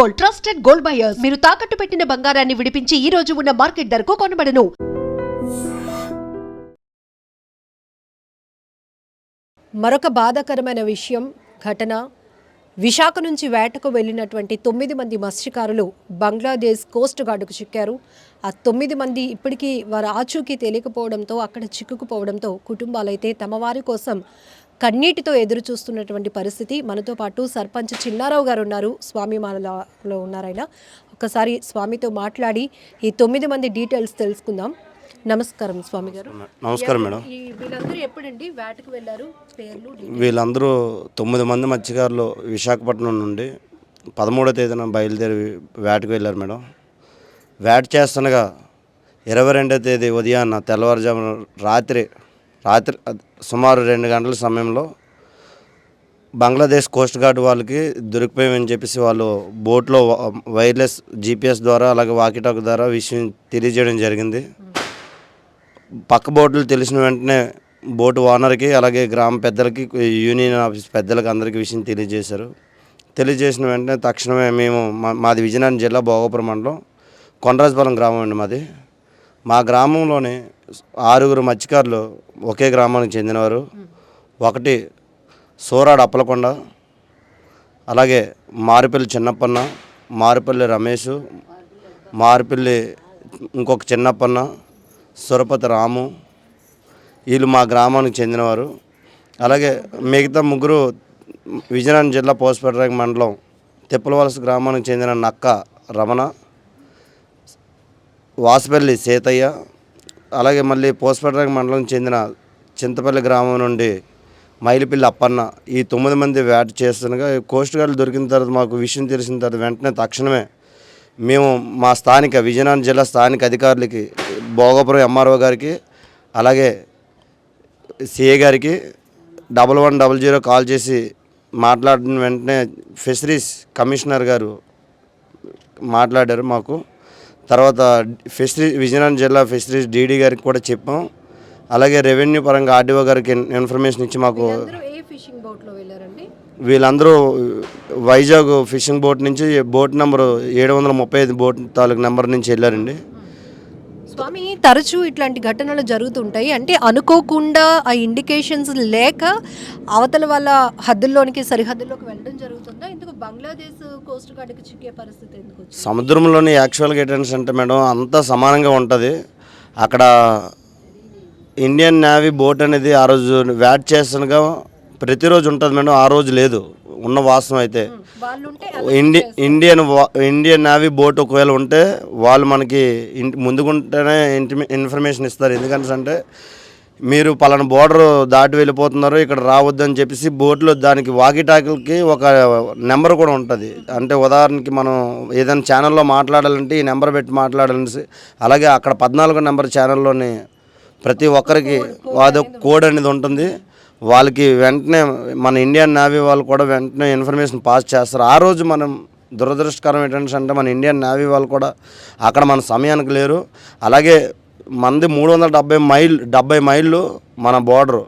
Gold trusted gold buyers. మీరు తాకట్టు పెట్టిన బంగారాన్ని విడిపించి ఈ రోజు ఉన్న మార్కెట్ ధరకు కొనబడను. మరొక బాధాకరమైన విషయం ఘటన. విశాఖ నుంచి వేటకు వెళ్ళినటువంటి తొమ్మిది మంది మత్స్యకారులు బంగ్లాదేశ్ కోస్ట్ గార్డుకు చిక్కారు. ఆ తొమ్మిది మంది ఇప్పటికీ వారి ఆచూకీ తెలియకపోవడంతో అక్కడ చిక్కుకుపోవడంతో కుటుంబాలైతే తమ వారి కోసం కన్నీటితో ఎదురు చూస్తున్నటువంటి పరిస్థితి. మనతో పాటు సర్పంచ్ చిన్నారావు గారు ఉన్నారు. స్వామి మాలలో ఉన్నారాయన ఒకసారి స్వామితో మాట్లాడి ఈ తొమ్మిది మంది డీటెయిల్స్ తెలుసుకుందాం. నమస్కారం స్వామి గారు. నమస్కారం మేడం. వీళ్ళందరూ ఎప్పుడండి వేటకు వెళ్ళారు? పేర్లు వీళ్ళందరూ తొమ్మిది మంది మత్స్యకారులు విశాఖపట్నం నుండి పదమూడో తేదీన బయలుదేరి వేటకు వెళ్ళారు మేడం. వేట చేస్తుండగా ఇరవై రెండో తేదీ ఉదయాన్న తెల్లవారుజామున రాత్రి రాత్రి సుమారు రెండు గంటల సమయంలో బంగ్లాదేశ్ కోస్ట్ గార్డ్ వాళ్ళకి దొరికిపోయామని చెప్పేసి వాళ్ళు బోట్లో వైర్లెస్ జీపీఎస్ ద్వారా అలాగే వాకిటాక్ ద్వారా విషయం తెలియజేయడం జరిగింది. పక్క బోట్లు తెలిసిన వెంటనే బోటు ఓనర్కి అలాగే గ్రామ పెద్దలకి యూనియన్ ఆఫీస్ పెద్దలకి అందరికీ విషయం తెలియజేశారు. తెలియజేసిన వెంటనే తక్షణమే మేము మా- మాది విజయనగరం జిల్లా భోగపురం మండలం కొండరాజపాలెం గ్రామం అండి మాది. మా గ్రామంలోనే ఆరుగురు మత్స్యకారులు ఒకే గ్రామానికి చెందినవారు. ఒకటి సోరాడు అప్పలకొండ అలాగే మారిపల్లి చిన్నప్పన్న మారిపల్లి రమేష్ మారిపల్లి ఇంకొక చిన్నప్పన్న సురపతి రాము వీళ్ళు మా గ్రామానికి చెందినవారు. అలాగే మిగతా ముగ్గురు విజయనగరం జిల్లా పోస్పేటరాగ మండలం తిప్పలవలస గ్రామానికి చెందిన నక్క రమణ వాసుపల్లి సీతయ్య అలాగే మళ్ళీ పోస్పేటరాగ మండలం చెందిన చింతపల్లి గ్రామం నుండి మైలిపిల్లి అప్పన్న ఈ తొమ్మిది మంది వేట చేస్తుండగా కోస్ట్ గార్డ్ దొరికిన తర్వాత మాకు విషయం తెలిసిన తర్వాత వెంటనే తక్షణమే మేము మా స్థానిక విజయనగరం జిల్లా స్థానిక అధికారులకి భోగపురం ఎంఆర్ఓ గారికి అలాగే సిఏ గారికి double one double zero call చేసి మాట్లాడిన వెంటనే ఫిషరీస్ కమిషనర్ గారు మాట్లాడారు మాకు. తర్వాత ఫిషరీ విజయనగరం జిల్లా ఫిషరీస్ డీడీ గారికి కూడా చెప్పాం. అలాగే రెవెన్యూ పరంగా ఆర్డీఓ గారికి ఇన్- ఇన్ఫర్మేషన్ ఇచ్చి మాకు వీళ్ళందరూ వైజాగ్ ఫిషింగ్ బోట్ నుంచి బోట్ నెంబర్ ఏడు వందల ముప్పై ఐదు బోట్ తాలూకు నెంబర్ నుంచి వెళ్ళారండి. స్వామి తరచూ ఇట్లాంటి ఘటనలు జరుగుతుంటాయి. అంటే అనుకోకుండా ఆ ఇండికేషన్స్ లేక అవతల వాళ్ళ హద్దుల్లోనికి సరిహద్దుల్లోకి వెళ్ళడం జరుగుతుందా? ఎందుకు బంగ్లాదేశ్ కోస్ట్ గార్డ్కి చిక్కే పరిస్థితి ఎందుకు సముద్రంలోని యాక్చువల్గా ఏంటంటే అంటే మేడం అంతా సమానంగా ఉంటుంది. అక్కడ ఇండియన్ నేవీ బోట్ అనేది ఆ రోజు వ్యాట్ చేస్తుండగా ప్రతిరోజు ఉంటుంది మేడం ఆ రోజు లేదు. ఉన్న వాస్తవం అయితే ఇండి ఇండియన్ వా- ఇండియన్ నేవీ బోట్ ఒకవేళ ఉంటే వాళ్ళు మనకి ఇన్- ముందుకుంటేనే ఇన్ఫర్మేషన్ ఇస్తారు. ఎందుకంటే అంటే మీరు పలానా బోర్డర్ దాటి వెళ్ళిపోతున్నారు ఇక్కడ రావద్దని చెప్పేసి బోట్లో దానికి వాకిటాకిలకి ఒక నెంబర్ కూడా ఉంటుంది. అంటే ఉదాహరణకి మనం ఏదైనా ఛానల్లో మాట్లాడాలంటే ఈ నెంబర్ పెట్టి మాట్లాడాలని అలాగే అక్కడ పద్నాలుగో నెంబర్ ఛానల్లోని ప్రతి ఒక్కరికి అదో కోడ్ అనేది ఉంటుంది. వాళ్ళకి వెంటనే మన ఇండియన్ నావీ వాళ్ళు కూడా వెంటనే ఇన్ఫర్మేషన్ పాస్ చేస్తారు. ఆ రోజు మనం దురదృష్టకరం ఏంటంటే అంటే మన ఇండియన్ నావీ వాళ్ళు కూడా అక్కడ మన సమయానికి లేరు. అలాగే మనది మూడు వందల డెబ్బై మైల్ డెబ్బై మైళ్ళు మన బోర్డరు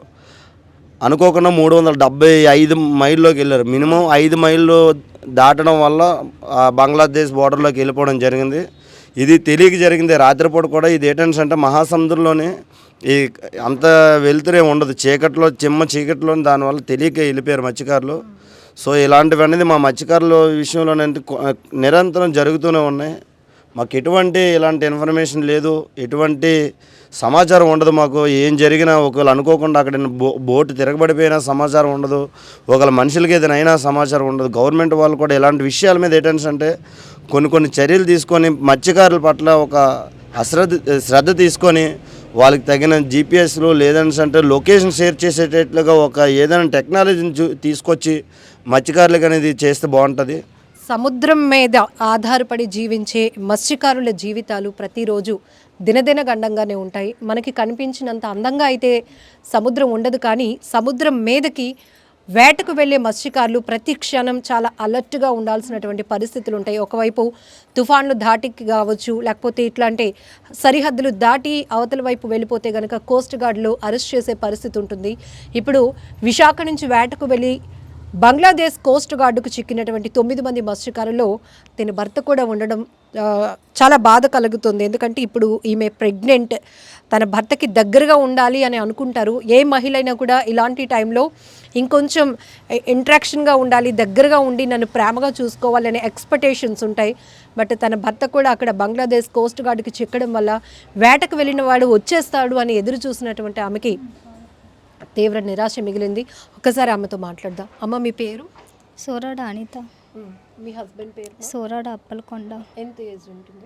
అనుకోకుండా మూడు వందల డెబ్బై ఐదు మైల్లోకి వెళ్ళారు. మినిమం ఐదు మైళ్ళు దాటడం వల్ల బంగ్లాదేశ్ బోర్డర్లోకి వెళ్ళిపోవడం జరిగింది. ఇది తెలియక జరిగింది. రాత్రిపూట కూడా ఇది ఏంటంటే అంటే ఈ అంత వెళ్తురే ఉండదు. చీకట్లో చిమ్మ చీకట్లో దానివల్ల తెలియక వెళ్ళిపోయారు మత్స్యకారులు. సో ఇలాంటివన్నీ మా మత్స్యకారుల విషయంలో నిరంతరం జరుగుతూనే ఉన్నాయి. మాకు ఎటువంటి ఇలాంటి ఇన్ఫర్మేషన్ లేదు. ఎటువంటి సమాచారం ఉండదు మాకు. ఏం జరిగినా ఒకవేళ అనుకోకుండా అక్కడ బో బోటు తిరగబడిపోయినా సమాచారం ఉండదు. ఒకవేళ మనుషులకి ఏదైనా అయినా సమాచారం ఉండదు. గవర్నమెంట్ వాళ్ళు కూడా ఇలాంటి విషయాల మీద ఏంటంటే అంటే కొన్ని కొన్ని చర్యలు తీసుకొని మత్స్యకారుల పట్ల ఒక అశ్రద్ధ శ్రద్ధ తీసుకొని వాళ్ళకి తగిన జీపీఎస్లు లేదని అంటే లొకేషన్ షేర్ చేసేటట్లుగా ఒక ఏదైనా టెక్నాలజీని చూ తీసుకొచ్చి మత్స్యకారులకు అనేది చేస్తే బాగుంటుంది. సముద్రం మీద ఆధారపడి జీవించే మత్స్యకారుల జీవితాలు ప్రతిరోజు దినదిన గండంగానే ఉంటాయి. మనకి కనిపించినంత అందంగా అయితే సముద్రం ఉండదు కానీ సముద్రం మీదకి వేటకు వెళ్ళే మత్స్యకారులు ప్రతి క్షణం చాలా అలర్ట్గా ఉండాల్సినటువంటి పరిస్థితులు ఉంటాయి ఒకవైపు తుఫాన్లు దాటి కావచ్చు లేకపోతే ఇట్లాంటి సరిహద్దులు దాటి అవతల వైపు వెళ్ళిపోతే కనుక కోస్ట్ గార్డులు అరెస్ట్ చేసే పరిస్థితి ఉంటుంది. ఇప్పుడు విశాఖ నుంచి వేటకు వెళ్ళి బంగ్లాదేశ్ కోస్ట్ గార్డుకు చిక్కినటువంటి తొమ్మిది మంది మత్స్యకారుల్లో తన భర్త కూడా ఉండడం చాలా బాధ కలుగుతుంది. ఎందుకంటే ఇప్పుడు ఈమె ప్రెగ్నెంట్ తన భర్తకి దగ్గరగా ఉండాలి అని అనుకుంటారు. ఏ మహిళ అయినా కూడా ఇలాంటి టైంలో ఇంకొంచెం ఇంట్రాక్షన్గా ఉండాలి దగ్గరగా ఉండి నన్ను ప్రేమగా చూసుకోవాలనే ఎక్స్పెక్టేషన్స్ ఉంటాయి. బట్ తన భర్త కూడా అక్కడ బంగ్లాదేశ్ కోస్ట్ గార్డుకి చిక్కడం వల్ల వేటకు వెళ్ళిన వాడు వచ్చేస్తాడు అని ఎదురు చూసినటువంటి ఆమెకి తీవ్ర నిరాశ మిగిలింది. ఒక్కసారి ఆమెతో మాట్లాడదాం. అమ్మ మీ పేరు? సోరాడ అనిత. మీ హస్బెండ్ పేరు? సోరాడ అప్పలకొండ. ఎంత ఏజ్ ఉంటుంది?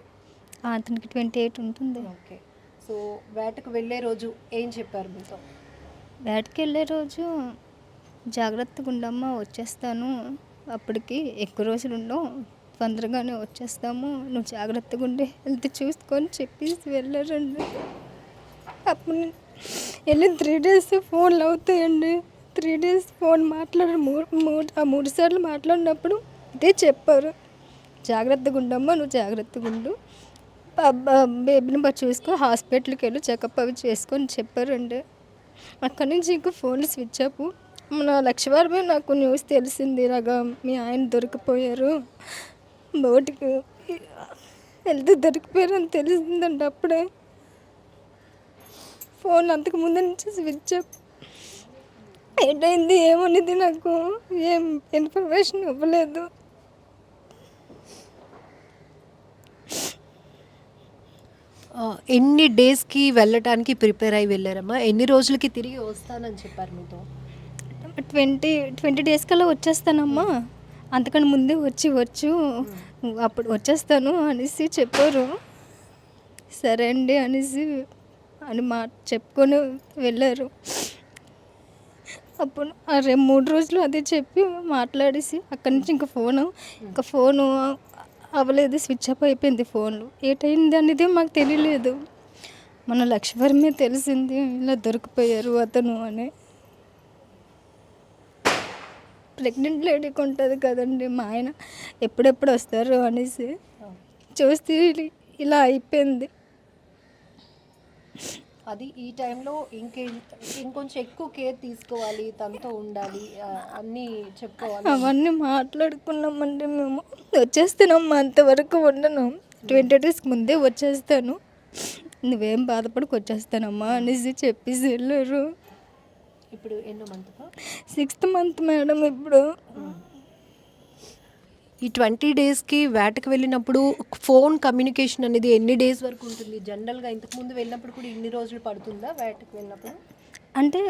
అతనికి ట్వంటీ ఎయిట్ ఉంటుంది. ఓకే. సో వేటకు వెళ్ళే రోజు ఏం చెప్పారు మీతో? వేటకి వెళ్ళే రోజు జాగ్రత్తగా ఉండమ్మా వచ్చేస్తాను. అప్పటికి ఎక్కువ రోజులు ఉండవు. తొందరగానే వచ్చేస్తాము. నువ్వు జాగ్రత్తగా ఉండి హెల్త్ చూసుకొని చెప్పేసి వెళ్ళారండి. అప్పుడు వెళ్ళిన త్రీ డేస్ ఫోన్లు అవుతాయండి. త్రీ డేస్ ఫోన్ మాట్లాడ మూడు మూడు ఆ మూడు సార్లు మాట్లాడినప్పుడు ఇదే చెప్పారు. జాగ్రత్తగా ఉండమ్మా నువ్వు జాగ్రత్తగా ఉండు. బేబీని బట్టి చూసుకో హాస్పిటల్కి వెళ్ళి చెకప్ అవి చేసుకొని చెప్పారండి. అక్కడి నుంచి ఇంకా ఫోన్లు స్విచ్ ఆఫ్ నా లక్షవారమే నాకు న్యూస్ తెలిసింది ఇలాగా మీ ఆయన దొరికిపోయారు. బోటికి వెళ్తే దొరికిపోయారు అని తెలిసిందండి అప్పుడే. ఫోన్ అంతకు ముందు నుంచి స్విచ్ ఏంటైంది ఏమనేది నాకు? ఏం ఇన్ఫర్మేషన్ ఇవ్వలేదు. ఎన్ని డేస్కి వెళ్ళటానికి ప్రిపేర్ అయి వెళ్ళారమ్మా? ఎన్ని రోజులకి తిరిగి వస్తానని చెప్పారు మీతో? ట్వంటీ ట్వంటీ డేస్ కల్లా వచ్చేస్తానమ్మా. అంతకన్నా ముందే వచ్చి వచ్చు. అప్పుడు వచ్చేస్తాను అనేసి చెప్పారు. సరే అండి అనేసి అని మా చెప్పుకొని వెళ్ళారు. అప్పుడు రేపు మూడు రోజులు అదే చెప్పి మాట్లాడేసి అక్కడి నుంచి ఇంకా ఫోను ఇంకా ఫోను అవ్వలేదు స్విచ్ ఆఫ్ అయిపోయింది ఫోన్లు. ఏటైంది అనేది మాకు తెలియలేదు. మన లక్ష్మీవరమే తెలిసింది ఇలా దొరికిపోయారు అతను అని. ప్రెగ్నెంట్ లేడీకి ఉంటుంది కదండి మా ఆయన ఎప్పుడెప్పుడు వస్తారు అనేసి చూస్తే ఇలా అయిపోయింది. అది ఈ టైంలో ఇంకే ఇంకొంచెం ఎక్కువ కేర్ తీసుకోవాలి తనతో ఉండాలి అన్నీ చెప్పుకోవాలి. అవన్నీ మాట్లాడుకున్నామండి మేము వచ్చేస్తానమ్మా అంతవరకు ఉండను. ట్వంటీ డేస్కి ముందే వచ్చేస్తాను. నువ్వేం బాధపడకు వచ్చేస్తానమ్మా అనేసి చెప్పేసి వెళ్ళారు. ఇప్పుడు ఎన్నో మంత్ సిక్స్త్ మంత్ మేడం ఇప్పుడు. ఈ ట్వంటీ డేస్కి వేటకు వెళ్ళినప్పుడు ఫోన్ కమ్యూనికేషన్ అనేది ఎన్ని డేస్ వరకు ఉంటుంది? జనరల్గా ఇంతకుముందు వెళ్ళినప్పుడు కూడా ఇన్ని రోజులు పడుతుందా వేటకు వెళ్ళినప్పుడు? అంటే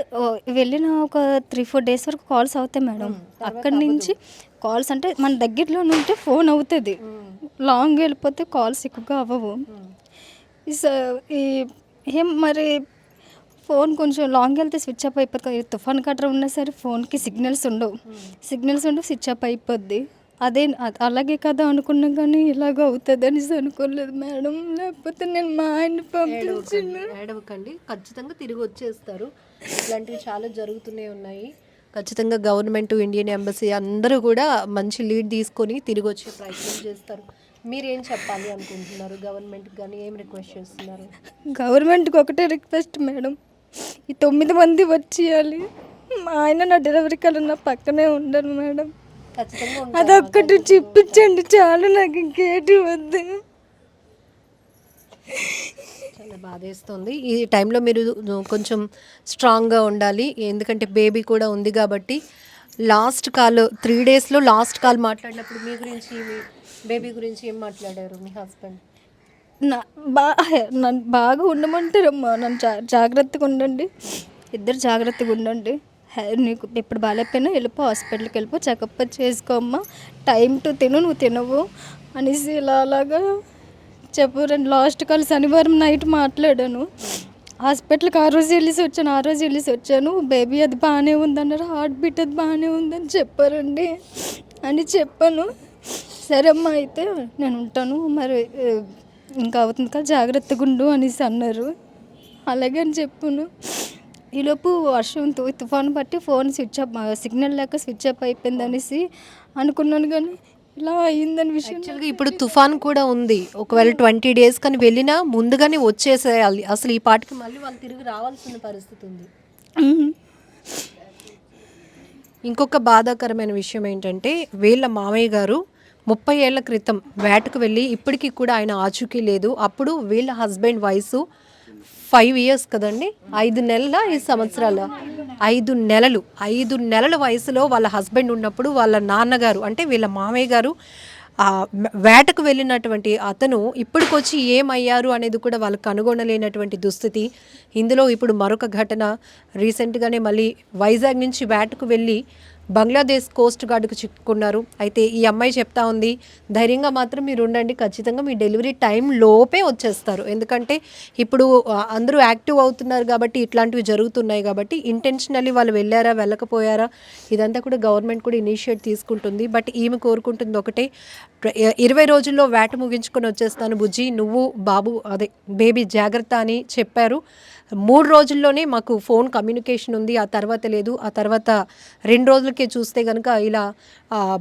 వెళ్ళిన ఒక త్రీ ఫోర్ డేస్ వరకు కాల్స్ అవుతాయి మేడం. అక్కడి నుంచి కాల్స్ అంటే మన దగ్గరలో ఉంటే ఫోన్ అవుతుంది. లాంగ్ వెళ్ళిపోతే కాల్స్ ఎక్కువగా అవ్వవు. ఏం మరి ఫోన్ కొంచెం లాంగ్ వెళ్తే స్విచ్ ఆఫ్ అయిపోతుంది. తుఫాన్ కట్ర ఉన్నా సరే ఫోన్కి సిగ్నల్స్ ఉండవు. సిగ్నల్స్ ఉండవు స్విచ్ ఆఫ్ అయిపోద్ది. అదే అలాగే కదా అనుకున్నా కానీ ఇలాగ అవుతుంది అనేసి అనుకోలేదు మేడం. లేకపోతే నేను మా ఆయన్ని పంపించిన ఏడవకండి ఖచ్చితంగా తిరిగి వచ్చేస్తారు. ఇట్లాంటివి చాలా జరుగుతూనే ఉన్నాయి. ఖచ్చితంగా గవర్నమెంట్ ఇండియన్ ఎంబసీ అందరూ కూడా మంచి లీడ్ తీసుకొని తిరిగి వచ్చే ప్రయత్నం చేస్తారు. మీరేం చెప్పాలి అనుకుంటున్నారు? గవర్నమెంట్కి కానీ ఏం రిక్వెస్ట్ చేస్తున్నారు? గవర్నమెంట్కి ఒకటే రిక్వెస్ట్ మేడం. ఈ తొమ్మిది మంది వచ్చేయాలి. మా ఆయన నా డెలివరీ కల్లా నా పక్కనే ఉండరు మేడం. అదొక్కటి చూపించండి చాలు నాకు ఇంకేటి వద్దు. చాలా బాధేస్తుంది. ఈ టైంలో మీరు కొంచెం స్ట్రాంగ్గా ఉండాలి. ఎందుకంటే బేబీ కూడా ఉంది కాబట్టి లాస్ట్ కాల్ త్రీ డేస్లో లాస్ట్ కాల్ మాట్లాడినప్పుడు మీ గురించి మీ బేబీ గురించి ఏం మాట్లాడారు మీ హస్బెండ్? నా బా నన్ను బాగా ఉండమంటారమ్మా. నన్ను జా జాగ్రత్తగా ఉండండి. ఇద్దరు జాగ్రత్తగా ఉండండి. నీకు ఎప్పుడు బాగాలేకపోయినా వెళ్ళిపో హాస్పిటల్కి వెళ్ళిపో చెకప్ చేసుకోమ్మా టైం టు తిను నువ్వు తినవు అనేసి ఇలా అలాగా చెప్పారండి లాస్ట్ కాల్ శనివారం నైట్ మాట్లాడాను. హాస్పిటల్కి ఆ రోజు వెళ్ళేసి వచ్చాను ఆ రోజు వెళ్ళేసి వచ్చాను. బేబీ అది బాగానే ఉందన్నారు హార్ట్ బీట్ అది బాగానే ఉందని చెప్పారండి అని చెప్పాను. సరే అమ్మా అయితే నేను ఉంటాను. మరి ఇంకా అవుతుంది కదా జాగ్రత్తగా ఉండు అనేసి అన్నారు. అలాగే అని చెప్పాను. ఈలోపు వర్షం తుఫాను బట్టి ఫోన్ స్విచ్ ఆఫ్ సిగ్నల్ లేక స్విచ్ ఆఫ్ అయిపోయింది అనేసి అనుకున్నాను కానీ ఇలా అయ్యిందని విషయం యాక్చువల్గా ఇప్పుడు తుఫాన్ కూడా ఉంది. ఒకవేళ ట్వంటీ డేస్ కానీ వెళ్ళినా ముందుగానే వచ్చేసేయాలి. అసలు ఈ పాటికి మళ్ళీ వాళ్ళు తిరిగి రావాల్సిన పరిస్థితి ఉంది. ఇంకొక బాధాకరమైన విషయం ఏంటంటే వీళ్ళ మామయ్య గారు ముప్పై ఏళ్ళ క్రితం వేటకు వెళ్ళి ఇప్పటికీ కూడా ఆయన ఆచూకీ లేదు. అప్పుడు వీళ్ళ హస్బెండ్ వయసు ఫైవ్ ఇయర్స్ కదండి. ఐదు నెలల ఐదు సంవత్సరాల. ఐదు నెలలు. ఐదు నెలల వయసులో వాళ్ళ హస్బెండ్ ఉన్నప్పుడు వాళ్ళ నాన్నగారు అంటే వీళ్ళ మామయ్య గారు వేటకు వెళ్ళినటువంటి అతను ఇప్పటికొచ్చి ఏమయ్యారు అనేది కూడా వాళ్ళు కనుగొనలేనటువంటి దుస్థితి. ఇందులో ఇప్పుడు మరొక ఘటన. రీసెంట్గానే మళ్ళీ వైజాగ్ నుంచి వేటకు వెళ్ళి బంగ్లాదేశ్ కోస్ట్ గార్డుకు చిక్కుకున్నారు. అయితే ఈ అమ్మాయి చెప్తా ఉంది ధైర్యంగా మాత్రం మీరు ఉండండి ఖచ్చితంగా మీ డెలివరీ టైం లోపే వచ్చేస్తారు. ఎందుకంటే ఇప్పుడు అందరూ యాక్టివ్ అవుతున్నారు కాబట్టి ఇట్లాంటివి జరుగుతున్నాయి కాబట్టి ఇంటెన్షనల్లీ వాళ్ళు వెళ్ళారా వెళ్ళకపోయారా ఇదంతా కూడా గవర్నమెంట్ కూడా ఇనిషియేట్ తీసుకుంటుంది. బట్ ఈమె కోరుకుంటుంది ఒకటే ఇరవై రోజుల్లో వేట ముగించుకొని వచ్చేస్తాను బుజ్జి. నువ్వు బాబు అదే బేబీ జాగ్రత్త అని చెప్పారు. మూడు రోజుల్లోనే మాకు ఫోన్ కమ్యూనికేషన్ ఉంది ఆ తర్వాత లేదు ఆ తర్వాత రెండు రోజులకే చూస్తే కనుక ఇలా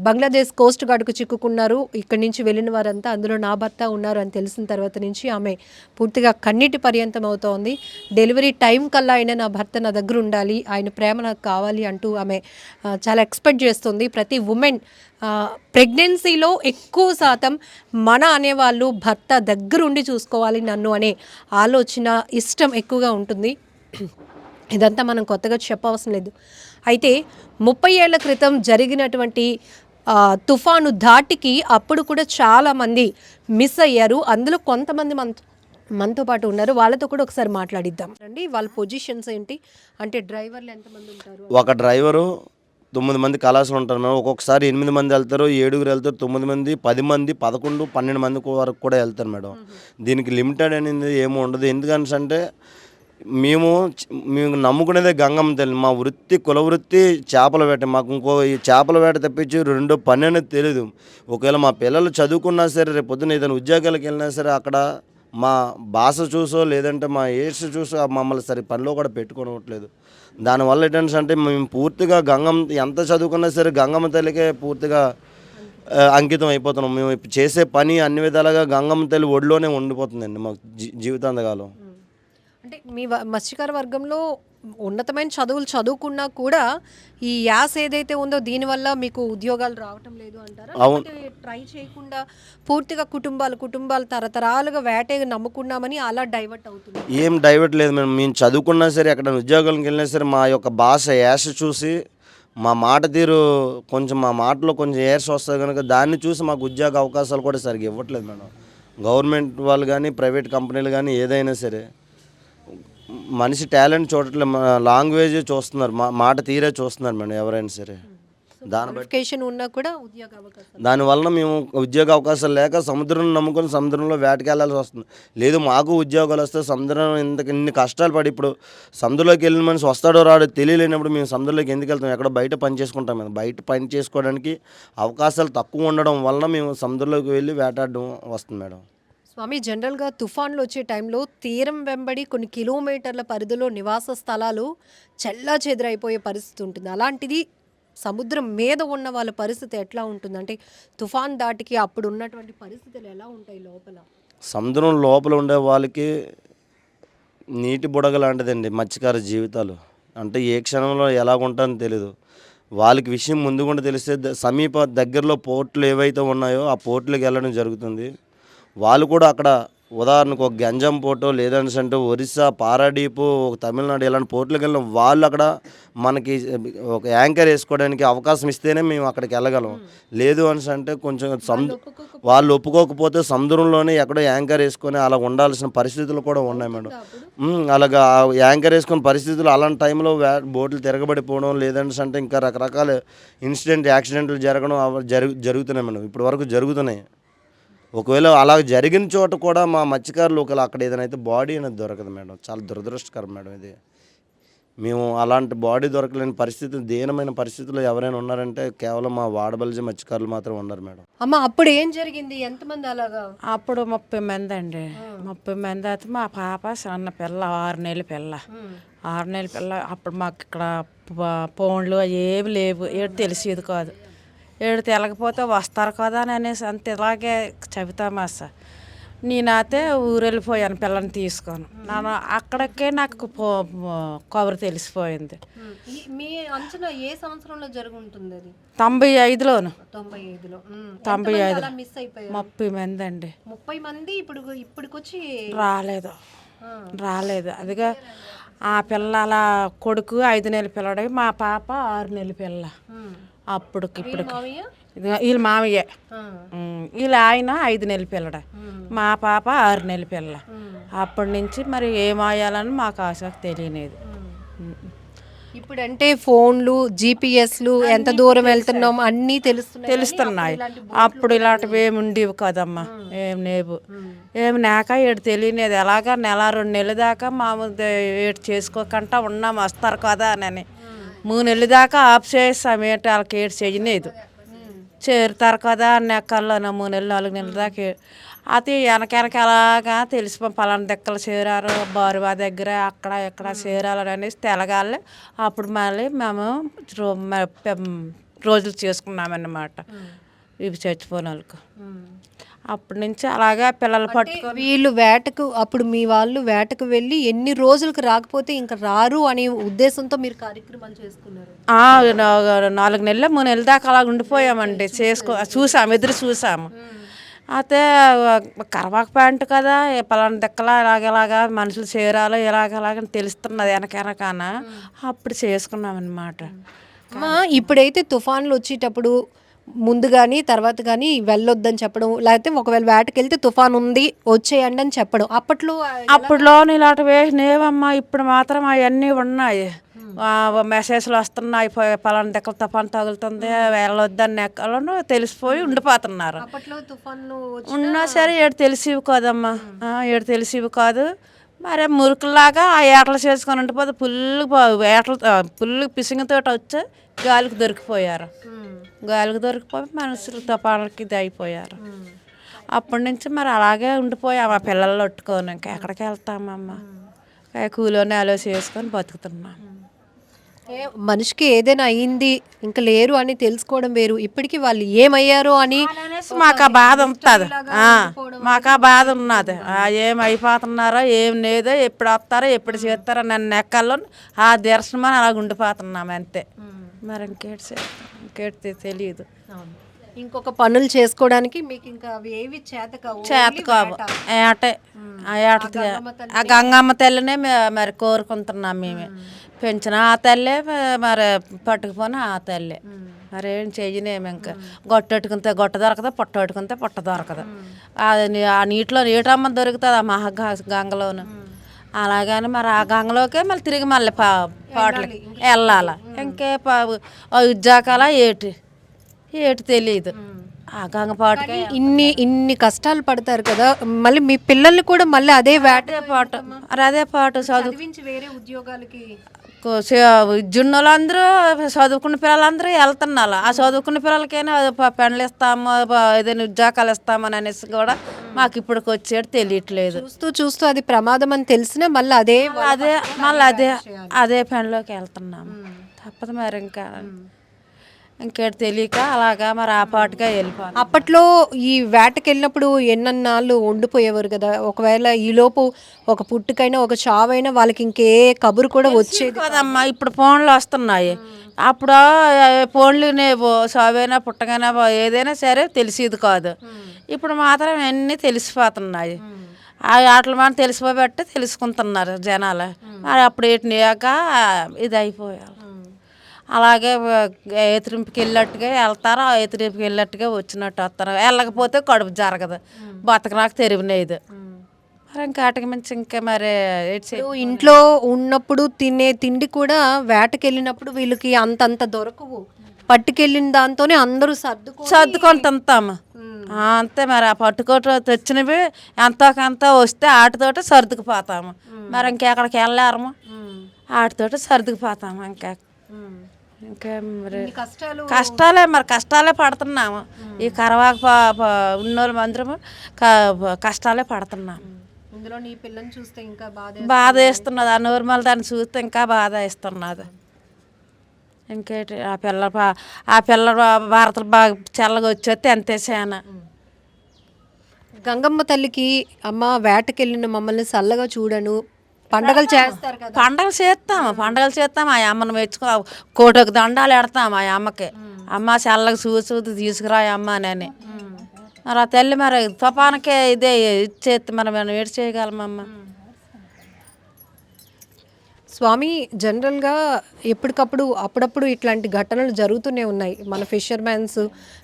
బంగ్లాదేశ్ కోస్ట్ గార్డుకు చిక్కుకున్నారు. ఇక్కడి నుంచి వెళ్ళిన వారంతా అందులో నా భర్త ఉన్నారు అని తెలిసిన తర్వాత నుంచి ఆమె పూర్తిగా కన్నీటి పర్యంతం అవుతోంది. డెలివరీ టైం కల్లా అయినా నా భర్త నా దగ్గర ఉండాలి ఆయన ప్రేమ నాకు కావాలి అంటూ ఆమె చాలా ఎక్స్పెక్ట్ చేస్తుంది. ప్రతి ఉమెన్ ప్రెగ్నెన్సీలో ఎక్కువ శాతం మన అనేవాళ్ళు భర్త దగ్గరుండి చూసుకోవాలి నన్ను అనే ఆలోచన ఇష్టం ఎక్కువగా ఉంటుంది. ఇదంతా మనం కొత్తగా చెప్పవసరం లేదు. అయితే ముప్పై ఏళ్ళ క్రితం జరిగినటువంటి తుఫాను ధాటికి అప్పుడు కూడా చాలామంది మిస్ అయ్యారు. అందులో కొంతమంది మన మనతో పాటు ఉన్నారు. వాళ్ళతో కూడా ఒకసారి మాట్లాడిద్దాం. అండి వాళ్ళ పొజిషన్స్ ఏంటి? అంటే డ్రైవర్లు ఎంతమంది ఉంటారు? ఒక డ్రైవరు తొమ్మిది మంది కళాశాలు ఉంటారు మేడం. ఒక్కొక్కసారి ఎనిమిది మంది వెళ్తారు ఏడుగురు వెళ్తారు తొమ్మిది మంది పది మంది పదకొండు పన్నెండు మంది వరకు కూడా వెళ్తారు మేడం. దీనికి లిమిటెడ్ అనేది ఏమి ఉండదు. ఎందుకని అంటే మేము మేము నమ్ముకునేదే గంగమ్మ తల్లి. మా వృత్తి కుల వృత్తి చేపల వేట. మాకు ఇంకో ఈ చేపల వేట తప్పించి రెండో పని అనేది తెలియదు ఒకవేళ మా పిల్లలు చదువుకున్నా సరే రేపు పొద్దున్న ఏదైనా ఉద్యోగాలకు వెళ్ళినా సరే అక్కడ మా భాష చూసో లేదంటే మా ఏడ్స్ చూసో మమ్మల్ని సరి పనిలో కూడా పెట్టుకోవట్లేదు దానివల్ల ఏంటంటే అంటే మేము పూర్తిగా గంగమ్మ ఎంత చదువుకున్నా సరే గంగమ్మ తల్లికే పూర్తిగా అంకితం అయిపోతున్నాం. మేము ఇప్పుడు చేసే పని అన్ని విధాలుగా గంగమ్మ తల్లి ఒడిలోనే ఉండిపోతుందండి మాకు జీ జీవితాంతకాలం. అంటే మీ మత్స్యకార వర్గంలో ఉన్నతమైన చదువులు చదువుకున్నా కూడా ఈ యాస్ ఏదైతే ఉందో దీనివల్ల మీకు ఉద్యోగాలు రావటం లేదు అంటారా? ట్రై చేయకుండా పూర్తిగా కుటుంబాలు కుటుంబాలు తరతరాలుగా వేటే నమ్ముకున్నామని అలా డైవర్ట్ అవుతుంది. ఏం డైవర్ట్ లేదు మేము మేము చదువుకున్నా సరే ఎక్కడ ఉద్యోగాలకు వెళ్ళినా సరే మా యొక్క భాష యాస చూసి మా మాట తీరు కొంచెం మా మాటలో కొంచెం ఏర్స్ వస్తుంది కనుక దాన్ని చూసి మాకు ఉద్యోగ అవకాశాలు కూడా సరిగ్గా ఇవ్వట్లేదు మేడం. గవర్నమెంట్ వాళ్ళు కానీ ప్రైవేట్ కంపెనీలు కానీ ఏదైనా సరే మనిషి టాలెంట్ చూడట్లేదు లాంగ్వేజ్ చూస్తున్నారు మా మాట తీరే చూస్తున్నారు మేడం ఎవరైనా సరే. క్వాలిఫికేషన్ ఉన్నా కూడా ఉద్యోగ అవకాశాలు. దానివల్ల మేము ఉద్యోగ అవకాశాలు లేక సముద్రం నమ్ముకొని సముద్రంలో వేటకెళ్ళాల్సి వస్తుంది. లేదు మాకు ఉద్యోగాలు వస్తే సముద్రం ఇంత ఇన్ని కష్టాలు పడి ఇప్పుడు సముద్రంలోకి వెళ్ళిన మనిషి వస్తాడో రాడో తెలియలేనప్పుడు మేము సముద్రంలోకి ఎందుకు వెళ్తాం? ఎక్కడ బయట పని చేసుకుంటాం మేము బయట పని చేసుకోవడానికి అవకాశాలు తక్కువ ఉండడం వల్ల మేము సముద్రంలోకి వెళ్ళి వేటాడడం వస్తుంది మేడం. స్వామి జనరల్గా తుఫాన్లు వచ్చే టైంలో తీరం వెంబడి కొన్ని కిలోమీటర్ల పరిధిలో నివాస స్థలాలు చల్లా చెదరైపోయే పరిస్థితి ఉంటుంది. అలాంటిది సముద్రం మీద ఉన్న వాళ్ళ పరిస్థితి ఎట్లా ఉంటుంది? అంటే తుఫాన్ దాటికి అప్పుడు ఉన్నటువంటి పరిస్థితులు ఎలా ఉంటాయి లోపల? సముద్రం లోపల ఉండే వాళ్ళకి నీటి బుడగ లాంటిదండి మత్స్యకార జీవితాలు. అంటే ఏ క్షణంలో ఎలా ఉంటారో తెలీదు. వాళ్ళకి విషయం ముందుకుండా తెలిస్తే సమీప దగ్గరలో పోర్టులు ఏవైతే ఉన్నాయో ఆ పోర్టులకు వెళ్ళడం జరుగుతుంది. వాళ్ళు కూడా అక్కడ ఉదాహరణకు ఒక గంజం పోర్టు లేదంటే అంటే ఒరిస్సా పారాడీపు ఒక తమిళనాడు ఇలాంటి పోర్టులకు వెళ్ళిన వాళ్ళు అక్కడ మనకి ఒక యాంకర్ వేసుకోవడానికి అవకాశం ఇస్తేనే మేము అక్కడికి వెళ్ళగలం. లేదు అని అంటే కొంచెం సముద్ర వాళ్ళు ఒప్పుకోకపోతే సముద్రంలోనే ఎక్కడో యాంకర్ వేసుకొని అలా ఉండాల్సిన పరిస్థితులు కూడా ఉన్నాయి మేడం. అలాగా యాంకర్ వేసుకున్న పరిస్థితులు అలాంటి టైంలో బోట్లు తిరగబడిపోవడం లేదంటే అంటే ఇంకా రకరకాల ఇన్సిడెంట్ యాక్సిడెంట్లు జరగడం జరుగు జరుగుతున్నాయి మేడం. ఇప్పటి వరకు జరుగుతున్నాయి. ఒకవేళ అలా జరిగిన చోట కూడా మా మత్స్యకారులు ఒకవేళ అక్కడ ఏదైనా అయితే బాడీ అనేది దొరకదు మేడం. చాలా దురదృష్టకరం మేడం ఇది. మేము అలాంటి బాడీ దొరకలేని పరిస్థితి దీనమైన పరిస్థితుల్లో ఎవరైనా ఉన్నారంటే కేవలం మా వాడబలిజ మత్స్యకారులు మాత్రం ఉన్నారు మేడం. అమ్మ అప్పుడు ఏం జరిగింది? ఎంతమంది అలాగా? అప్పుడు ముప్పై మంది అండి. ముప్పై మంది అయితే మా పాప సన్న పిల్ల ఆరు నెలల పిల్ల. ఆరు నెలల పిల్ల అప్పుడు మాకు ఇక్కడ ఫోన్లు అవి ఏమి లేవు. ఏడు తెలిసేది కాదు. ఏడు తెలకపోతే వస్తారు కదా అని అనేసి అంత. ఇలాగే చెబుతామా సార్ నేనైతే ఊరు వెళ్ళిపోయాను పిల్లని తీసుకొని. నేను అక్కడికే నాకు కబురు తెలిసిపోయింది. మీ అంచనా ఏ సంవత్సరంలో జరుగుంటుంది అది? తొంభై ఐదులోను. తొంభై ఐదులో. తొంభై ఐదు అలా మిస్ అయిపోయారు? ముప్పై మంది అండి. ముప్పై మంది ఇప్పుడు ఇప్పటికొచ్చి రాలేదు. రాలేదు. అదిగా ఆ పిల్ల అలా కొడుకు ఐదు నెలల పిల్లడు. మా పాప ఆరు నెలల పిల్ల. అప్పుడు ఇప్పుడు వీళ్ళ మామయ్య. వీళ్ళ ఆయన ఐదు నెలల పిల్లడ. మా పాప ఆరు నెలల పిల్ల. అప్పటి నుంచి మరి ఏమాయాలని మాకు ఆసక్తి తెలియలేదు ఇప్పుడు అంటే ఫోన్లు జీపీఎస్లు ఎంత దూరం వెళ్తున్నాం అన్నీ తెలుస్తున్నాయి తెలుస్తున్నాయి. అప్పుడు ఇలాంటివి ఏమి ఉండేవి కదమ్మా. ఏం లేవు. ఏమి నాక ఏడు తెలియలేదు ఎలాగా నెల రెండు నెలల దాకా మామూలు ఏడు చేసుకోకుండా ఉన్నాం వస్తారు కదా అని. మూడు నెలల దాకా ఆఫ్ చేసి ఏంటి వాళ్ళకి ఏడు చేయలేదు చేరుతారు కదా అన్న ఎక్కల్లో మూడు నెలలు నాలుగు నెలల దాకా అది వెనక వెనక ఎలాగా తెలిసిపో. పలానా దగ్గర చేరారు బారువా దగ్గర అక్కడ ఎక్కడ చేరాలని అనేసి తెలగాలి. అప్పుడు మళ్ళీ మేము రో- రోజులు చేసుకున్నామన్నమాట. ఇవి చచ్చిపోయిన వాళ్ళకు. అప్పటి నుంచి అలాగా పిల్లలు పట్టుకొని వీళ్ళు వేటకు అప్పుడు మీ వాళ్ళు వేటకు వెళ్ళి ఎన్ని రోజులకు రాకపోతే ఇంకా రారు అనే ఉద్దేశంతో మీరు కార్యక్రమాలు చేసుకున్నారు? నాలుగు నెలలు మూడు నెలల దాకా అలా ఉండిపోయామండి. చేసుకో చూసాము ఎదురు చూసాము. అయితే కరవాక ప్యాంట్ కదా పలానా దెక్కలా ఇలాగ ఇలాగా మనుషులు చేరాలో ఇలాగ ఇలాగ అని తెలుస్తున్నది వెనక వెనకాన అప్పుడు చేసుకున్నాం అనమాట ఇప్పుడైతే తుఫాన్లు వచ్చేటప్పుడు ముందు కానీ తర్వాత కానీ వెళ్ళొద్దని చెప్పడం లేకపోతే ఒకవేళ వేటకి వెళ్తే తుఫాన్ ఉంది వచ్చేయండి అని చెప్పడం. అప్పట్లో అప్పుడులో ఇలాంటివి వేసినవమ్మా ఇప్పుడు మాత్రం అవన్నీ ఉన్నాయి. మెసేజ్లు వస్తున్నాయి పలానా దెక్కల తుఫాన్ తగులుతుంది వెళ్ళొద్దని ఎక్కలను తెలిసిపోయి ఉండిపోతున్నారు. అప్పట్లో ఉన్నా సరే ఏడు తెలిసివి కాదమ్మా. ఏడు తెలిసివి కాదు. మరి మురుకులాగా ఆ ఏటలు చేసుకొని ఉండిపోతే పుల్లు ఏటలు పుల్లు పిసింగతో వచ్చి గాలికి దొరికిపోయారు. గాలికి దొరికిపోయి మనుషులు తుఫాన్లకి ఇది అయిపోయారు అప్పటి నుంచి మరి అలాగే ఉండిపోయాం ఆ పిల్లలు పట్టుకొని ఇంకా ఎక్కడికి వెళ్తామమ్మా కూలోనే ఆలోచన చేసుకొని బతుకుతున్నాం. మనిషికి ఏదైనా అయ్యింది ఇంకా లేరు అని తెలుసుకోవడం వేరు. ఇప్పటికీ వాళ్ళు ఏమయ్యారో అని మాకు ఆ బాధ ఉంటుంది. మాకు ఆ బాధ ఉన్నది. ఏం అయిపోతున్నారో ఏం లేదో ఎప్పుడు వస్తారో ఎప్పుడు చేస్తారో నన్ను ఎక్కల్లో ఆ దర్శనం అని అలాగ ఉండిపోతున్నాం అంతే మరి ఇంకేటి చేస్తాం ఇంకేటి తెలియదు ఇంకొక పనులు చేసుకోవడానికి మీకు ఇంకా అవి ఏవి చేత కావు చేత కావు. ఏటే ఆ ఆ గంగమ్మ తల్లినే మరి కోరుకుంటున్నాం మేము. పెంచిన ఆ తల్లే మరి పట్టుకుపోయిన ఆ తల్లే. మరి ఏం చెయ్యనేమి ఇంకా. గొట్టెట్టుకుంటే గొట్ట దొరకదు పొట్ట పెట్టుకుంటే పొట్ట దొరకదు. అది ఆ నీటిలో నీటమ్మ దొరుకుతుంది ఆ మహా గంగలోను. అలాగని మరి ఆ గంగలోకే మళ్ళీ తిరిగి మళ్ళీ పా పాటలకి వెళ్ళాల. ఇంకే పా ఉద్యోగాల ఏటి? ఏటి తెలియదు ఆ గంగపాటుకే ఇన్ని ఇన్ని కష్టాలు పడతారు కదా మళ్ళీ మీ పిల్లల్ని కూడా మళ్ళీ అదే వేట పాటు అదే పాటు చదువు చదివించి వేరే ఉద్యోగాలకి చదువుకున్న పిల్లలందరూ వెళ్తున్నారు. ఆ చదువుకున్న పిల్లలకైనా అది ప- పెన్నులు ఇస్తాము ఏదైనా ఉద్యోగాలు ఇస్తామని అనేసి కూడా మాకు ఇప్పటికి వచ్చేది తెలియట్లేదు. చూస్తూ చూస్తూ అది ప్రమాదం అని తెలిసినా మళ్ళీ అదే అదే మళ్ళీ అదే అదే పనిలోకి వెళ్తున్నాము. తప్పదు మరి ఇంకా. ఇంకేటి తెలియక అలాగా మరి ఆ పాటుగా వెళ్ళిపోతాం అప్పట్లో ఈ వేటకి వెళ్ళినప్పుడు ఎన్నన్నాళ్ళు ఉండిపోయేవారు కదా. ఒకవేళ ఈ లోపు ఒక పుట్టుకైనా ఒక చావైనా వాళ్ళకి ఇంకే కబురు కూడా వచ్చేది. కదమ్మా ఇప్పుడు ఫోన్లు వస్తున్నాయి. అప్పుడు ఆ, ఫోన్లు సావైనా పుట్టగైనా ఏదైనా సరే తెలిసేది కాదు. ఇప్పుడు మాత్రం అన్నీ తెలిసిపోతున్నాయి. ఆ ఆటలు మనం తెలిసిపోబట్టి తెలుసుకుంటున్నారు జనాలు. మరి అప్పుడు ఏటినాక ఇది అయిపోయారు అలాగే ఎతిరింపుకి వెళ్ళినట్టుగా వెళ్తారు ఆ ఎతిరింపుకి వెళ్ళినట్టుగా వచ్చినట్టు వస్తారు. వెళ్ళకపోతే కడుపు జరగదు. బతకనాకు తెరివినేది మరి ఇంకా వాటికి మించి ఇంకా మరి ఇంట్లో ఉన్నప్పుడు తినే తిండి కూడా వేటకి వెళ్ళినప్పుడు వీళ్ళకి అంతంత దొరకవు. పట్టుకెళ్ళిన దాంతోనే అందరూ సర్దుకో సర్దుకొని తింటాము. అంతే మరి. ఆ పట్టుకోట తెచ్చినవి ఎంతో కొంత వస్తే ఆటితోటి సర్దుకుపోతాము. మరి ఇంకెక్కడికి వెళ్ళారము ఆటితోటి సర్దుకుపోతాము ఇంకా. ఇంకా మరి? కష్టాలు మరి కష్టాలే పడుతున్నాము. ఈ కరవాక ఉన్నోళ్ళు అందరము క- కష్టాలే పడుతున్నాము ఇందులో నీ పిల్లని చూస్తే ఇంకా బాధ బాధ వేస్తున్నది ఆ నోర్మల్ దాన్ని చూస్తే ఇంకా బాధ వేస్తున్నది ఇంకేటి ఆ పిల్ల ఆ పిల్ల వార్తలు బాగా చల్లగా వచ్చేస్తే అంతే సేన. గంగమ్మ తల్లికి అమ్మ వేటకెళ్ళిన మమ్మల్ని చల్లగా చూడను. పండగలు చేస్తారు కదా. పండగలు చేస్తాము పండగలు చేస్తాం. ఆ అమ్మను మెచ్చుకో కోటకు దండాలు ఎడతాం ఆ అమ్మకి. అమ్మ చల్లగా చూసి తీసుకురా అమ్మ అని మరి ఆ తల్లి మరి తుఫానకే ఇదే ఇచ్చేస్తే మరి మనం ఏడు చేయగలమమ్మ స్వామి జనరల్గా ఎప్పటికప్పుడు అప్పుడప్పుడు ఇట్లాంటి ఘటనలు జరుగుతూనే ఉన్నాయి. మన ఫిషర్మ్యాన్స్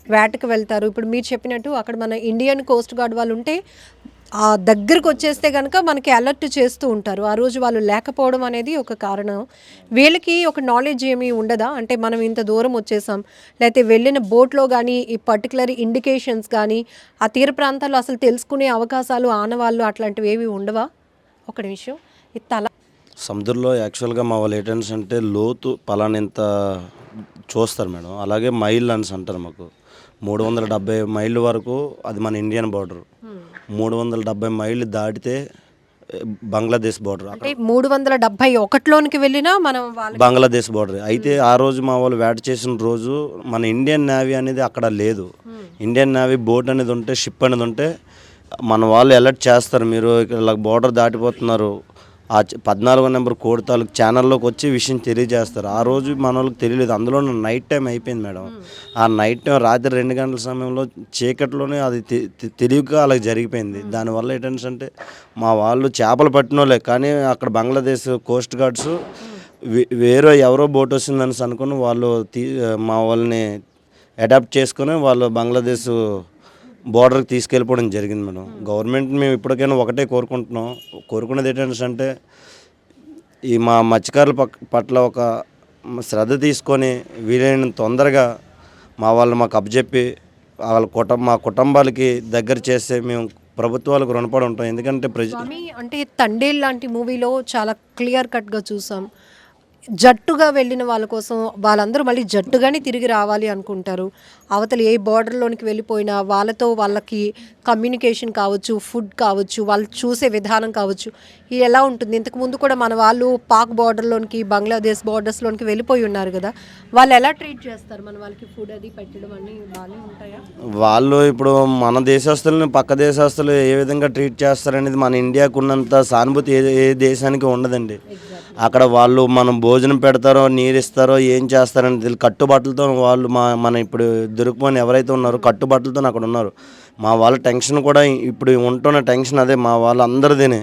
వేటకు వెళ్తారు. ఇప్పుడు మీరు చెప్పినట్టు అక్కడ మన ఇండియన్ కోస్ట్ గార్డ్ వాళ్ళు ఉంటే ఆ దగ్గరకు వచ్చేస్తే కనుక మనకి అలర్ట్ చేస్తూ ఉంటారు. ఆ రోజు వాళ్ళు లేకపోవడం అనేది ఒక కారణం. వీళ్ళకి ఒక నాలెడ్జ్ ఏమీ ఉండదా? అంటే మనం ఇంత దూరం వచ్చేసాం. లేకపోతే వెళ్ళిన బోట్లో కానీ ఈ పర్టికులర్ ఇండికేషన్స్ కానీ ఆ తీర ప్రాంతాల్లో అసలు తెలుసుకునే అవకాశాలు ఆనవాళ్ళు అట్లాంటివి ఏవి ఉండవా? ఒక నిమిషం. ఈ తల సముద్రంలో యాక్చువల్గా మా వాళ్ళు ఏంటంటే అంటే లోతు పలానింత చూస్తారు మేడం. అలాగే మైల్ అని అంటారు మాకు. మూడు వందల డెబ్బై మైళ్ళ వరకు అది మన ఇండియన్ బార్డర్ మూడు వందల డెబ్బై మైళ్ళు దాటితే బంగ్లాదేశ్ బార్డర్ అంటే మూడు వందల డెబ్బై ఒకటిలోనికి వెళ్ళినా మనం బంగ్లాదేశ్ బార్డర్ అయితే ఆ రోజు మా వాళ్ళు వేట చేసిన రోజు మన ఇండియన్ నేవీ అనేది అక్కడ లేదు. ఇండియన్ నేవీ బోట్ అనేది ఉంటే షిప్ అనేది ఉంటే మన వాళ్ళు అలర్ట్ చేస్తారు మీరు ఇక్కడ బార్డర్ దాటిపోతున్నారు. ఆ పద్నాలుగో నెంబర్ కోడి తాలూకు ఛానల్లోకి వచ్చి విషయం తెలియజేస్తారు. ఆ రోజు మన వాళ్ళకి తెలియలేదు. అందులో నైట్ టైం అయిపోయింది మేడం. ఆ నైట్ టైం రాత్రి రెండు గంటల సమయంలో చీకట్లోనే అది తె- తె- తెలియక అలా జరిగిపోయింది. దానివల్ల ఏంటంటే అంటే మా వాళ్ళు చేపలు పట్టిన వాళ్ళే కానీ అక్కడ బంగ్లాదేశ్ కోస్ట్ గార్డ్స్ వే- వేరే ఎవరో బోట్ వస్తుందని అనుకుని వాళ్ళు తీ మా వాళ్ళని అడాప్ట్ చేసుకొని వాళ్ళు బంగ్లాదేశ్ బోర్డర్కి తీసుకెళ్ళిపోవడం జరిగింది మేడం. గవర్నమెంట్ మేము ఇప్పటికైనా ఒకటే కోరుకుంటున్నాం. కోరుకునేది ఏంటంటే అంటే ఈ మా మత్స్యకారుల పట్ల ఒక శ్రద్ధ తీసుకొని వీలైన తొందరగా మా వాళ్ళు మాకు అప్పచెప్పి వాళ్ళ కుటుంబ మా కుటుంబాలకి దగ్గర చేస్తే మేము ప్రభుత్వాలకు రుణపడి ఉంటాం. ఎందుకంటే ప్రజ అంటే తండేల్ లాంటి మూవీలో చాలా క్లియర్ కట్గా చూసాం. జట్టుగా వెళ్ళిన వాళ్ళ కోసం వాళ్ళందరూ మళ్ళీ జట్టుగానే తిరిగి రావాలి అనుకుంటారు. అవతల ఏ బార్డర్లోనికి వెళ్ళిపోయినా వాళ్ళతో వాళ్ళకి కమ్యూనికేషన్ కావచ్చు ఫుడ్ కావచ్చు వాళ్ళు చూసే విధానం కావచ్చు ఇది ఎలా ఉంటుంది? ఇంతకు ముందు కూడా మన వాళ్ళు పాక్ బార్డర్లోనికి బంగ్లాదేశ్ బార్డర్స్లోనికి వెళ్ళిపోయి ఉన్నారు కదా. వాళ్ళు ఎలా ట్రీట్ చేస్తారు? మన వాళ్ళకి ఫుడ్ అది పెట్టడం అన్నీ బాగానే ఉంటాయా? వాళ్ళు ఇప్పుడు మన దేశస్తులను పక్క దేశస్తులు ఏ విధంగా ట్రీట్ చేస్తారనేది మన ఇండియాకు ఉన్నంత సానుభూతి ఏ ఏ దేశానికి ఉండదండి. అక్కడ వాళ్ళు మనం భోజనం పెడతారో నీరు ఇస్తారో ఏం చేస్తారని తెలియదు కట్టుబట్టలతో వాళ్ళు మా మన ఇప్పుడు దొరుకుమని ఎవరైతే ఉన్నారో కట్టుబట్టలతో అక్కడ ఉన్నారు. మా వాళ్ళ టెన్షన్ కూడా ఇప్పుడు ఉంటున్న టెన్షన్ అదే మా వాళ్ళందరిదినే.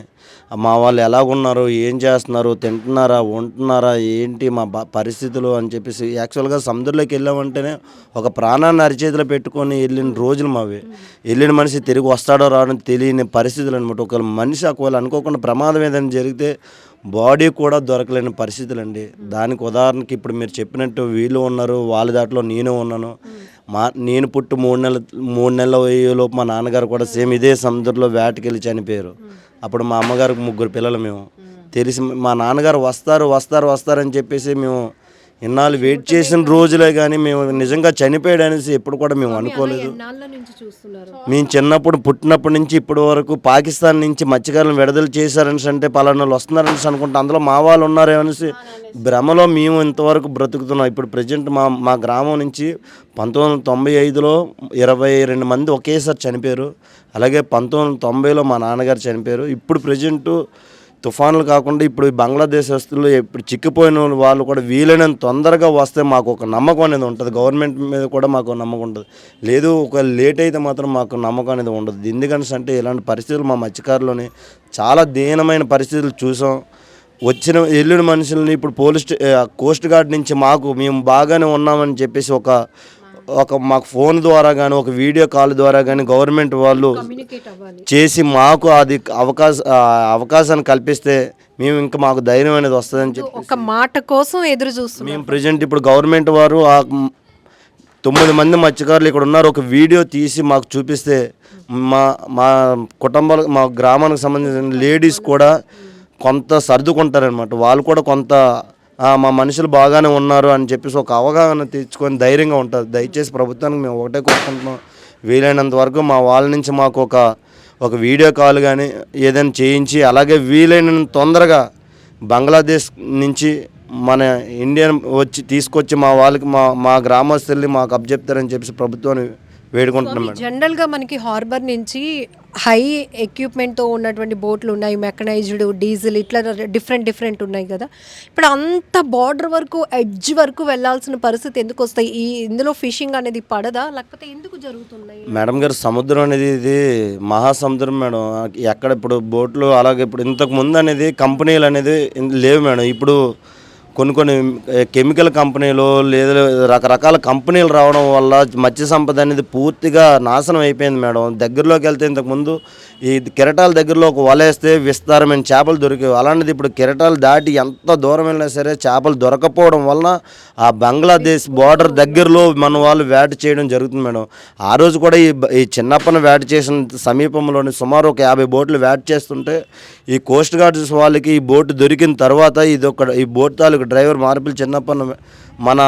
మా వాళ్ళు ఎలాగున్నారు ఏం చేస్తున్నారు తింటున్నారా ఉంటున్నారా ఏంటి మా పరిస్థితులు అని చెప్పేసి యాక్చువల్గా సముద్రంలోకి వెళ్ళామంటేనే ఒక ప్రాణాన్ని అరిచేతిలో పెట్టుకొని వెళ్ళిన రోజులు మావి. వెళ్ళిన మనిషి తిరిగి వస్తాడో రావడం తెలియని పరిస్థితులు అనమాట ఒకవేళ మనిషి ఒకవేళ అనుకోకుండా ప్రమాదం ఏదైనా జరిగితే బాడీ కూడా దొరకలేని పరిస్థితులు అండి దానికి ఉదాహరణకి ఇప్పుడు మీరు చెప్పినట్టు వీళ్ళు ఉన్నారు వాళ్ళ దాంట్లో నేను ఉన్నాను. మా నేను పుట్టి మూడు నెలల మూడు నెలల లోపు మా నాన్నగారు కూడా సేమ్ ఇదే సముద్రంలో వేటకెళ్ళి చనిపోయారు. అప్పుడు మా అమ్మగారికి ముగ్గురు పిల్లలు మేము. తెలిసి మా నాన్నగారు వస్తారు వస్తారు వస్తారని చెప్పేసి మేము ఇన్నాళ్ళు వెయిట్ చేసిన రోజులే కానీ మేము నిజంగా చనిపోయాడు అనేసి ఎప్పుడు కూడా మేము అనుకోలేదు. నాళ్ళ నుంచి చూస్తున్నారు? మేము చిన్నప్పుడు పుట్టినప్పటి నుంచి ఇప్పటి వరకు పాకిస్తాన్ నుంచి మత్స్యకారులను విడుదల చేశారని అంటే పలానా వాళ్ళు వస్తున్నారని అనుకుంటే అందులో మా వాళ్ళు ఉన్నారేమనేసి భ్రమలో మేము ఇంతవరకు బ్రతుకుతున్నాం. ఇప్పుడు ప్రజెంట్ మా మా గ్రామం నుంచి పంతొమ్మిది వందల తొంభై ఐదులో ఇరవై రెండు మంది ఒకేసారి చనిపోయారు. అలాగే పంతొమ్మిది వందల తొంభైలో మా నాన్నగారు చనిపోయారు. ఇప్పుడు ప్రజెంటు తుఫానులు కాకుండా ఇప్పుడు ఈ బంగ్లాదేశస్తులు ఇప్పుడు చిక్కిపోయిన వాళ్ళు కూడా వీలైనంత తొందరగా వస్తే మాకు ఒక నమ్మకం అనేది ఉంటుంది. గవర్నమెంట్ మీద కూడా మాకు నమ్మకం ఉంటుంది. లేదు ఒక లేట్ అయితే మాత్రం మాకు నమ్మకం అనేది ఉండదు. ఎందుకని అంటే ఇలాంటి పరిస్థితులు మా మత్స్యకారులోని చాలా దీనమైన పరిస్థితులు చూసాం. వచ్చిన వెళ్ళిన మనుషుల్ని ఇప్పుడు పోలీస్ స్టే- కోస్ట్ గార్డ్ నుంచి మాకు మేము బాగానే ఉన్నామని చెప్పేసి ఒక ఒక మాకు ఫోన్ ద్వారా కానీ ఒక వీడియో కాల్ ద్వారా కానీ గవర్నమెంట్ వాళ్ళు చేసి మాకు అది అవకాశ అవకాశాన్ని కల్పిస్తే మేము ఇంకా మాకు ధైర్యం అనేది వస్తుందని చెప్పి ఒక మాట కోసం ఎదురు చూస్తున్నాం మేము ప్రజెంట్ ఇప్పుడు గవర్నమెంట్ వారు ఆ తొమ్మిది మంది మత్స్యకారులు ఇక్కడ ఉన్నారు. ఒక వీడియో తీసి మాకు చూపిస్తే మా మా కుటుంబాల మా గ్రామానికి సంబంధించిన లేడీస్ కూడా కొంత సర్దుకుంటారనమాట వాళ్ళు కూడా కొంత "ఆ, మా మనుషులు బాగానే ఉన్నారు అని చెప్పేసి ఒక అవగాహన తెచ్చుకొని ధైర్యంగా ఉంటారు. దయచేసి ప్రభుత్వానికి మేము ఒకటే కోరుకుంటున్నాం. వీలైనంత వరకు మా వాళ్ళ నుంచి మాకు ఒక ఒక వీడియో కాల్ కానీ ఏదైనా చేయించి అలాగే వీలైనంత తొందరగా బంగ్లాదేశ్ నుంచి మన ఇండియన్ వచ్చి తీసుకొచ్చి మా వాళ్ళకి మా మా గ్రామస్తుల్ని మాకు అబ్జెప్తారని చెప్పేసి ప్రభుత్వాన్ని వేడుకుంటున్నాం మేడం. జనరల్గా మనకి హార్బర్ నుంచి హై ఎక్విప్మెంట్తో ఉన్నటువంటి బోట్లు ఉన్నాయి మెకనైజ్డ్ డీజిల్ ఇట్లా డిఫరెంట్ డిఫరెంట్ ఉన్నాయి కదా. ఇప్పుడు అంత బార్డర్ వరకు ఎడ్జ్ వరకు వెళ్ళాల్సిన పరిస్థితి ఎందుకు వస్తాయి? ఈ ఇందులో ఫిషింగ్ అనేది పడదా? లేకపోతే ఎందుకు జరుగుతున్నాయి? మేడం గారు సముద్రం అనేది ఇది మహాసముద్రం మేడం. ఎక్కడ ఇప్పుడు బోట్లు అలాగే ఇప్పుడు ఇంతకు ముందు అనేది కంపెనీలు అనేది లేవు మేడం. ఇప్పుడు కొన్ని కొన్ని కెమికల్ కంపెనీలు లేదా రకరకాల కంపెనీలు రావడం వల్ల మత్స్య సంపద అనేది పూర్తిగా నాశనం అయిపోయింది మేడం. దగ్గరలోకి వెళ్తే ఇంతకుముందు ఈ కెరటాల దగ్గరలో ఒక వలేస్తే విస్తారమైన చేపలు దొరికేవి. అలాంటిది ఇప్పుడు కెరటాలు దాటి ఎంత దూరం వెళ్ళినా సరే చేపలు దొరకపోవడం వలన ఆ బంగ్లాదేశ్ బార్డర్ దగ్గరలో మన వాళ్ళు వేట చేయడం జరుగుతుంది మేడం. ఆ రోజు కూడా ఈ ఈ చిన్నప్పన వేట చేసిన సమీపంలోని సుమారు ఒక యాభై బోట్లు వేట చేస్తుంటే ఈ కోస్ట్ గార్డ్స్ వాళ్ళకి ఈ బోట్ దొరికిన తర్వాత ఇది ఒక ఈ బోట్ తాలూకు డ్రైవర్ మార్పులు చిన్నప్పన మన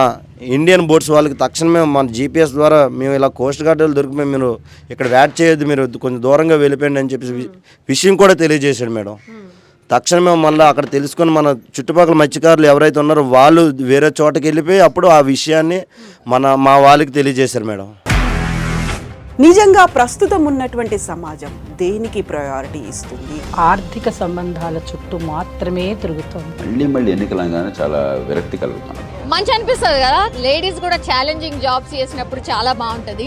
ఇండియన్ బోట్స్ వాళ్ళకి తక్షణమే మన జీపీఎస్ ద్వారా మేము ఇలా కోస్ట్ గార్డ్ వాళ్ళు దొరికిపోయి మీరు ఇక్కడ వ్యాట్ చేయొద్దు మీరు కొంచెం దూరంగా వెళ్ళిపోయండి అని చెప్పేసి విషయం కూడా తెలియజేశాడు మేడం. తక్షణమే మళ్ళీ అక్కడ తెలుసుకొని మన చుట్టుపక్కల మత్స్యకారులు ఎవరైతే ఉన్నారో వాళ్ళు వేరే చోటకి వెళ్ళిపోయి అప్పుడు ఆ విషయాన్ని మన మా వాళ్ళకి తెలియజేశారు మేడం. నిజంగా ప్రస్తుతం ఉన్నటువంటి సమాజం దేనికి ప్రయారిటీ ఇస్తుంది? ఆర్థిక సంబంధాల చుట్టూ మాత్రమే తిరుగుతోంది. మళ్ళీ మళ్ళీ ఎన్నికలంగానే చాలా విరక్తి కలుగుతాను మంచి అనిపిస్తుంది కదా? లేడీస్ కూడా ఛాలెంజింగ్ జాబ్స్ చేసినప్పుడు చాలా బాగుంటది.